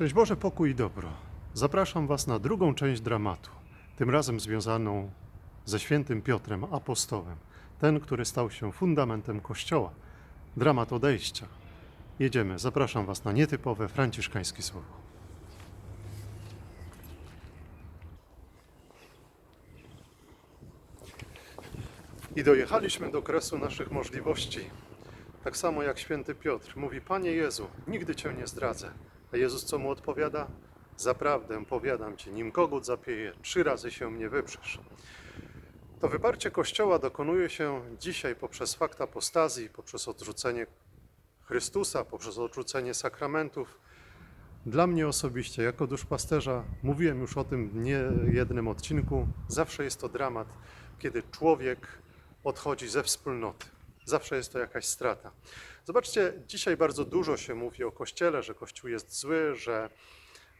Szczęść Boże, pokój i dobro. Zapraszam Was na drugą część dramatu, tym razem związaną ze świętym Piotrem, apostołem, ten, który stał się fundamentem Kościoła. Dramat odejścia. Jedziemy, zapraszam Was na nietypowe franciszkańskie słowo. I dojechaliśmy do kresu naszych możliwości. Tak samo jak święty Piotr mówi: Panie Jezu, nigdy Cię nie zdradzę. A Jezus co mu odpowiada? Zaprawdę powiadam Ci, nim kogut zapieje, trzy razy się mnie wyprzesz. To wyparcie Kościoła dokonuje się dzisiaj poprzez fakt apostazji, poprzez odrzucenie Chrystusa, poprzez odrzucenie sakramentów. Dla mnie osobiście, jako duszpasterza, mówiłem już o tym w niejednym odcinku, zawsze jest to dramat, kiedy człowiek odchodzi ze wspólnoty. Zawsze jest to jakaś strata. Zobaczcie, dzisiaj bardzo dużo się mówi o Kościele, że Kościół jest zły, że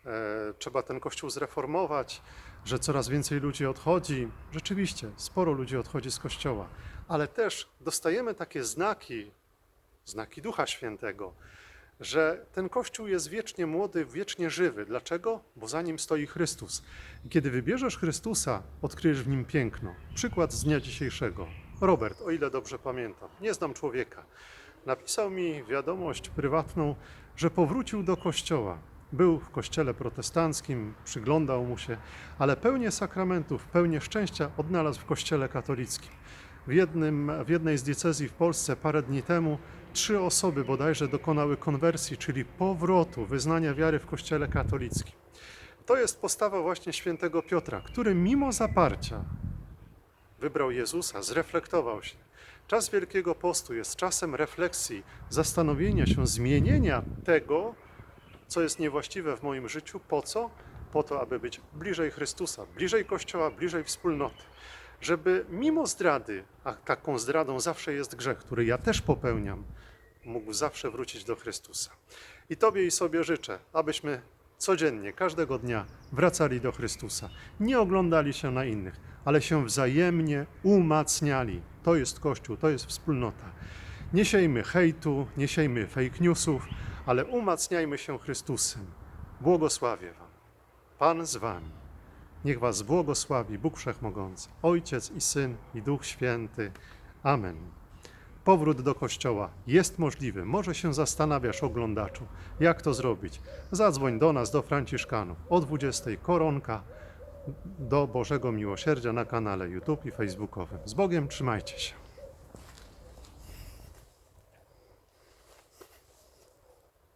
e, trzeba ten Kościół zreformować, że coraz więcej ludzi odchodzi. Rzeczywiście, sporo ludzi odchodzi z Kościoła, ale też dostajemy takie znaki, znaki Ducha Świętego, że ten Kościół jest wiecznie młody, wiecznie żywy. Dlaczego? Bo za nim stoi Chrystus. I kiedy wybierzesz Chrystusa, odkryjesz w nim piękno. Przykład z dnia dzisiejszego. Robert, o ile dobrze pamiętam, nie znam człowieka, napisał mi wiadomość prywatną, że powrócił do kościoła. Był w kościele protestanckim, przyglądał mu się, ale pełnię sakramentów, pełnię szczęścia odnalazł w kościele katolickim. W, jednym, w jednej z diecezji w Polsce parę dni temu trzy osoby bodajże dokonały konwersji, czyli powrotu wyznania wiary w kościele katolickim. To jest postawa właśnie świętego Piotra, który mimo zaparcia wybrał Jezusa, zreflektował się. Czas Wielkiego Postu jest czasem refleksji, zastanowienia się, zmienienia tego, co jest niewłaściwe w moim życiu. Po co? Po to, aby być bliżej Chrystusa, bliżej Kościoła, bliżej wspólnoty. Żeby mimo zdrady, a taką zdradą zawsze jest grzech, który ja też popełniam, mógł zawsze wrócić do Chrystusa. I Tobie i sobie życzę, abyśmy codziennie, każdego dnia wracali do Chrystusa. Nie oglądali się na innych, ale się wzajemnie umacniali. To jest Kościół, to jest wspólnota. Nie siejmy hejtu, nie siejmy fake newsów, ale umacniajmy się Chrystusem. Błogosławię Wam. Pan z Wami. Niech Was błogosławi Bóg Wszechmogący, Ojciec i Syn i Duch Święty. Amen. Powrót do kościoła jest możliwy. Może się zastanawiasz, oglądaczu, jak to zrobić. Zadzwoń do nas, do Franciszkanów. O 20 koronka do Bożego Miłosierdzia na kanale YouTube i Facebookowym. Z Bogiem trzymajcie się.